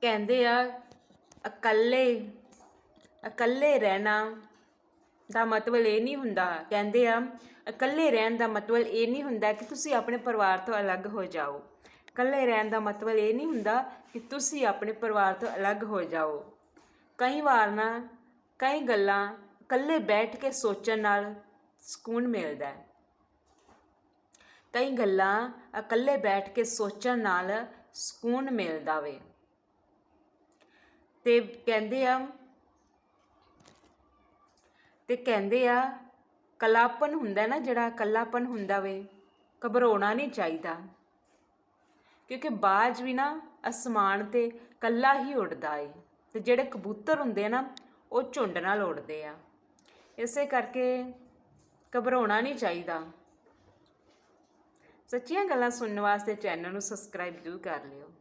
ਕਹਿੰਦੇ ਆ, ਇਕੱਲੇ ਇਕੱਲੇ ਰਹਿਣਾ ਦਾ ਮਤਲਬ ਇਹ ਨਹੀਂ ਹੁੰਦਾ। ਕਹਿੰਦੇ ਆ, ਇਕੱਲੇ ਰਹਿਣ ਦਾ ਮਤਲਬ ਇਹ ਨਹੀਂ ਹੁੰਦਾ ਕਿ ਤੁਸੀਂ ਆਪਣੇ ਪਰਿਵਾਰ ਤੋਂ ਅਲੱਗ ਹੋ ਜਾਓ। ਇਕੱਲੇ ਰਹਿਣ ਦਾ ਮਤਲਬ ਇਹ ਨਹੀਂ ਹੁੰਦਾ ਕਿ ਤੁਸੀਂ ਆਪਣੇ ਪਰਿਵਾਰ ਤੋਂ ਅਲੱਗ ਹੋ ਜਾਓ। ਕਈ ਵਾਰ ਨਾ, ਕਈ ਗੱਲਾਂ ਇਕੱਲੇ ਬੈਠ ਕੇ ਸੋਚਣ ਨਾਲ ਸਕੂਨ ਮਿਲਦਾ ਹੈ। ਕਈ ਗੱਲਾਂ ਇਕੱਲੇ ਬੈਠ ਕੇ ਸੋਚਣ ਨਾਲ ਸਕੂਨ ਮਿਲਦਾ ਵੇ। ਤੇ ਕਹਿੰਦੇ ਆ, ਤੇ ਕਹਿੰਦੇ ਆ, ਕਲਾਪਨ ਹੁੰਦਾ ਨਾ ਜਿਹੜਾ, ਕੱਲਾਪਨ ਹੁੰਦਾ ਵੇ, ਘਬਰਾਉਣਾ ਨਹੀਂ ਚਾਹੀਦਾ। ਕਿਉਂਕਿ ਬਾਜ ਵੀ ਨਾ ਅਸਮਾਨ ਤੇ ਕੱਲਾ ਹੀ ਉੱਡਦਾ ਏ। ਤੇ ਜਿਹੜੇ ਕਬੂਤਰ ਹੁੰਦੇ ਆ ਨਾ, ਉਹ ਝੁੰਡ ਨਾਲ ਉੱਡਦੇ ਆ। ਇਸੇ ਕਰਕੇ ਘਬਰਾਉਣਾ ਨਹੀਂ ਚਾਹੀਦਾ। ਸੱਚੀਆਂ ਗੱਲਾਂ ਸੁਣਨ ਵਾਸਤੇ ਚੈਨਲ ਨੂੰ ਸਬਸਕ੍ਰਾਈਬ ਜ਼ਰੂਰ ਕਰ ਲਿਓ।